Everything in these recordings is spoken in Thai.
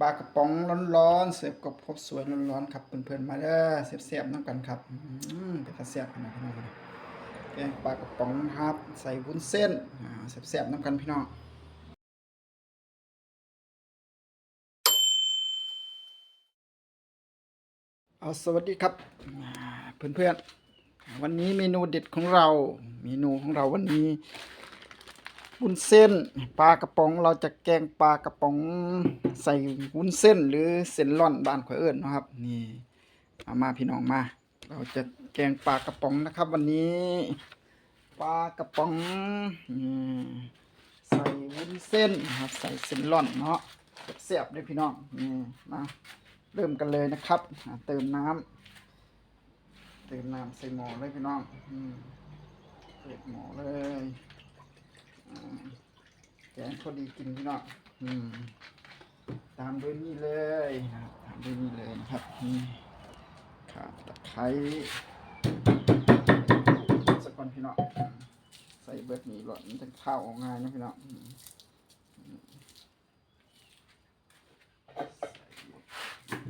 ปลากระป๋องร้อนๆเสิร์ฟกับข้าวสวยร้อนๆครับเพื่อนๆมาเด้อเสียบๆน้ำกันครับเป็นตาแซ่บขนาดนี้เลยแกงปลากระป๋องครับ ใส่วุ้นเส้นเสียบๆน้ำกันพี่น้องเอาสวัสดีครับเพื่อนๆวันนี้เมนูเด็ดของเรา เมนูของเราวันนี้ วุ้นเส้นปลากระป๋องเราจะแกงปลากระป๋องใส่วุ้นเส้นหรือเส้นร่อนบ้านข่อยเอิญนะครับ นี่เอามาพี่น้องมา เราจะแกงปลากระป๋องนะครับ วันนี้ปลากระป๋องนี่ใส่วุ้นเส้นนะครับ ใส่เส้นร่อนเนาะเสียบด้วยพี่น้องนี่มาเริ่มกันเลยนะครับเติมน้ำเติมน้ำใส่หม้อเลยพี่น้องอเปิดหม้อเลย แกงพอดีกินพี่น้องอืม ตามด้วยนี่เลยครับตามด้วยนี่เลยนะครับนี่ขาตะไคร้สกอนพี่น้องใส่เบิร์ดนี่หลอดมันจะเข้าออง่ายนะพี่น้อง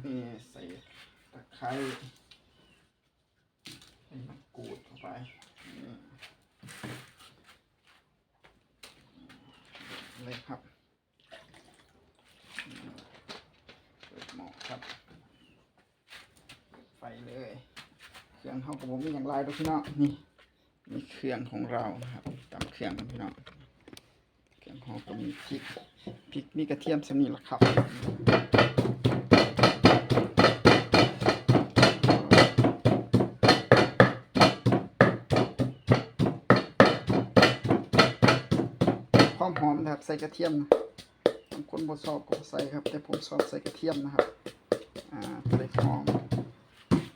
นี่ใส่ตะไคร้ใส่มะกรูดเข้าไปนี่ เลยครับเปิดหม้อครับ ไฟเลย เครื่องเขากับผมมีอย่างไรดูพี่น้องนี่นี่เครื่องของเรานะครับตามเครื่องกันพี่น้องเครื่องของก็มีพริกพริกมีกระเทียมสำนี่ละครับ ใส่กระเทียมนะบางคนบ่ชอบก็ใส่ครับ แต่ผมชอบใส่กระเทียมนะครับอ่าใส่หอม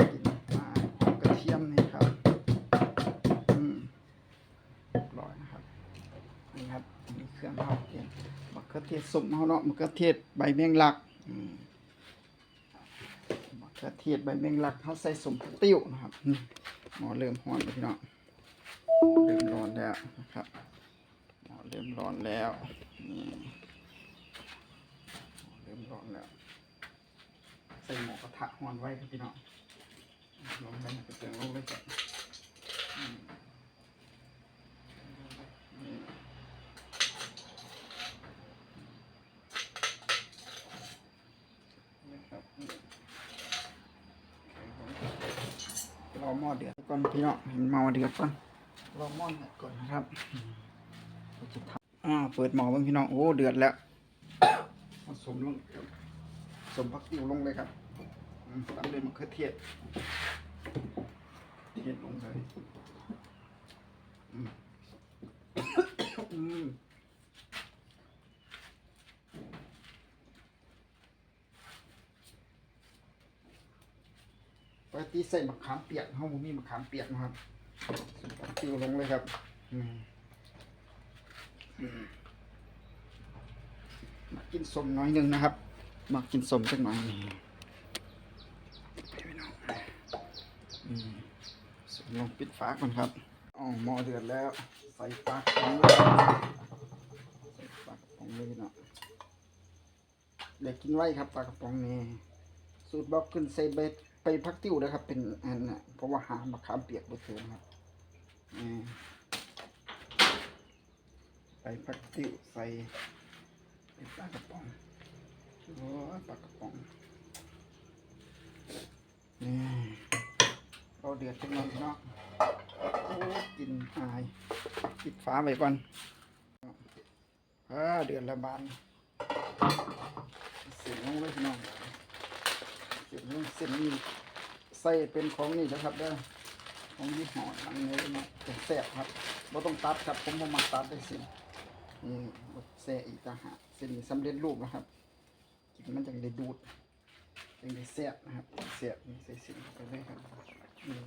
กลินอ่าหอมกระเทียมนี่ครับอืมเรียบร้อยนะครับนี่ครับมีเครื่องเฮาเตรียมะเขือเทศสุ่มเฮาเนาะมะเขือเทศใบแมงลักอืมมะเขือเทศใบแมงลักเฮาใส่สมติ้วนะครับหม้อเริ่มร้อนแล้วพี่น้องเริ่มร้อนแล้วนะครับ เริ่มร้อนแล้วนี่เริ่มร้อนแล้ว ใส่หมูกระทะหอนไว้ครับพี่น้องลงไปกระเทียมลงเลยจ้ะอืมนี่นะครับนี่รอหม้อเดือดก่อนพี่น้องเห็นหม้อเดือดก่อนรอหม้อเดือดก่อนนะครับ อ่าเปิดหม้อเบ้างพี่น้องโอ้เดือดแล้วผสมลงผสมผักติ๋วลงเลยครับอืมตามด้วยมะเขือเทศเทศลงเลยปกติใส่มะขามเปียกห้องผมมีมะขามเปียกนะครับติวลงเลยครับ อืม มากินสมน้อยหนึ่งนะครับ มากินสมสักหน่อยนี่พี่น้องอืมสมลงปิดฝาก่อนครับอ๋อหม้อเดือดแล้ว ใส่ปลากระป๋องเลยใส่ปลากระป๋องเลยน้องเด็กกินไว้ครับปลากระป๋องนี่สูตรบอกขึ้นใส่ใบไปพักติ้วนะครับ เป็นอันน่ะเพราะว่าหามะขามเปียกไปเถอครับนี่ ส่ผักติ้วใส่เป็นปลากระป๋องโอ้ปลากระป๋องนี่เราเดือดจังเลยเนาะโอ้กินอายปิดฝาไว้ก่อนอ่าเดือดละบานเสียงลงเลยน้องเสียงลงเส้นนี้ใส่เป็นของนี่นะครับเด้อของยี่ห้อหลังนี้เนาะเป็นแซ่บครับเราต้องตัดครับผมมาตัดได้สิ นี่บดแซ่อีกต่างหากเส้นนี้สำเร็จรูปนะครับกินมันจังได้ดูดจังได้แซ่บนะครับแซ่บนี่ใส่เสียงเข้าไปเลยครับนี่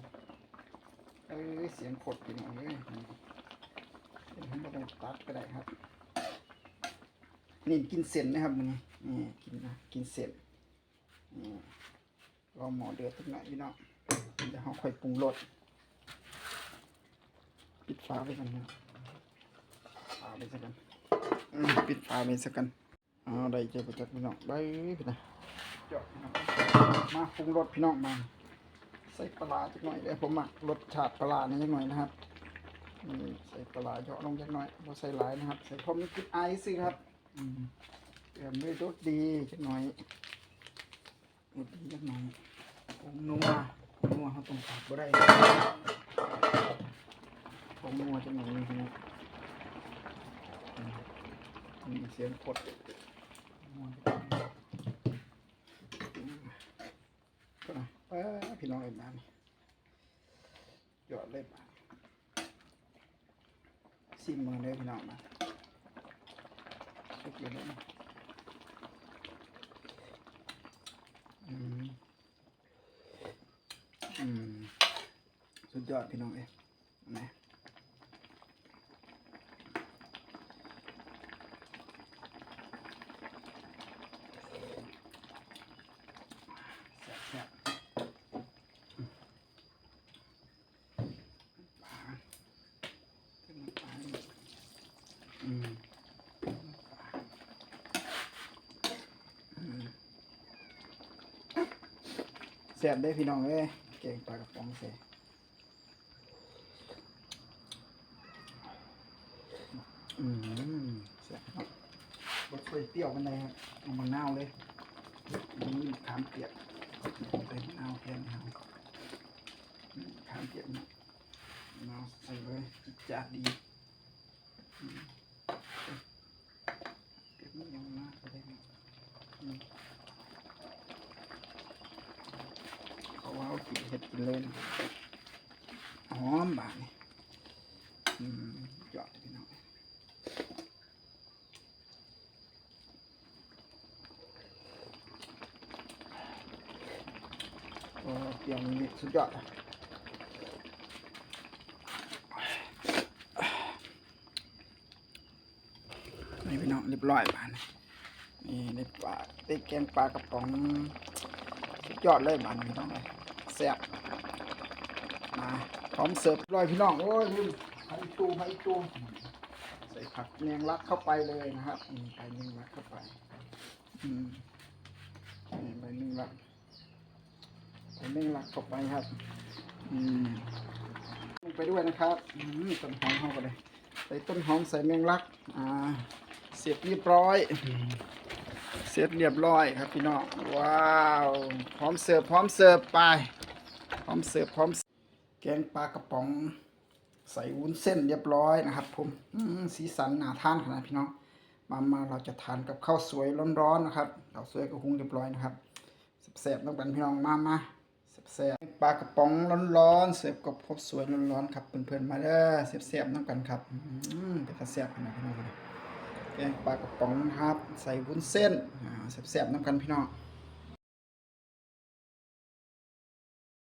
เอ้ยเสียงขดกินเอาเลยนี่เป็นให้เราต้องตัดก็ได้ครับ นี่กินเส้นนะครับมึงนี่นี่กินนะกินเส้นนี่รอหมอเดือดสักหน่อยพี่น้องเดี๋ยวเราค่อยปรุงรสปิดฝาไว้กันนะฝาไปสักกัน ปิดฝาไปสักกันเอ๋อได้เจอประจักษ์พี่น้องได้พี่นะเจาะพี่น้องมาปรุงรสพี่น้องมา ใส่ปลาจักหน่อยเดี๋ยวผมหมักรสชาติปลาร้านี่ยจักหน่อยนะครับนี่ใส่ปลาร้าเยอะลงจักหน่อยเราใส่หลายนะครับ ใส่พร้อมนิดไอซ์สิครับเดี๋ยวไม่รสดีจักหน่อยรสดีจักหน่อยผงนัวผงนัวเขาต้องขาดบ่ได้ผงนัวจักหน่อยนี่พี่น้องอืม มีเสียงกดก็นะเออพี่น้องเอ็มมานี่หยอดเลยมาซิมมือเลยพี่น้องมาชุกเลยนะอืม อืม สุดยอดพี่น้องเอ้ยนะแซ่บๆปลาขึ้นมาปลานี่อืมอืมแซ่บได้พี่น้องเอ้ยเก่งปลากระป๋องเซ่อืมแซ่บเนาะบดช่วยเปรี้ยวมันเลยครับเอามะนาวเลยนี่มะขามเปียกใส่มะนาวแทนนะครับขามเปียกนะมะนาวใส่เลยจัดดีอืมเปียกมันยังมากก็ได้ไหมอืมเขาว่าเอา กินเห็ดกินเลยนหอมบานนี่อืมยอดพี่น้องโอ้เตรียมนี่สุดยอดนี่พี่น้องเรียบร้อยบานนี่ได้ปลาได้แกงปลากระป๋องสุดยอดเลยบานพี่น้องเลย แซ่บมาพร้อมเสิร์ฟเรียบร้อยพี่น้อง โอ้ยลืมไผ่ตูไผ่ตูใส่ผักแมงลักเข้าไปเลยนะครับนี่ใส่แมงลักเข้าไป อืมนี่ใบแมงลักใส่แมงลักเข้าไปครับ อืมลงไปด้วยนะครับอืมต้นหอมเข้าไปเลยใส่ต้นหอมใส่แมงลัก อ่า เสร็จเรียบร้อยเสร็จเรียบร้อยครับพี่น้อง ว้าว พร้อมเสิร์ฟ พร้อมเสิร์ฟไป พร้อมเสิร์ฟพร้อมแกงปลากระป๋อง ใส่วุ้นเส้นเรียบร้อยนะครับ ผมสีสันน่าทานขนาดพี่น้อง มามาเราจะทานกับข้าวสวยร้อนๆนะครับข้าวสวยก็หุงเรียบร้อยนะครับแซ่บๆต้องกันพี่น้องมามาแซ่บๆปลากระป๋องร้อนๆเสิร์ฟกับข้าวสวยร้อนๆครับเพื่อนๆมาเด้อแซ่บๆต้องกันครับอืมเป็นแซ่บขนาดพี่น้องแกงปลากระป๋องครับ ใส่วุ้นเส้นแซ่บๆต้องกันพี่น้อง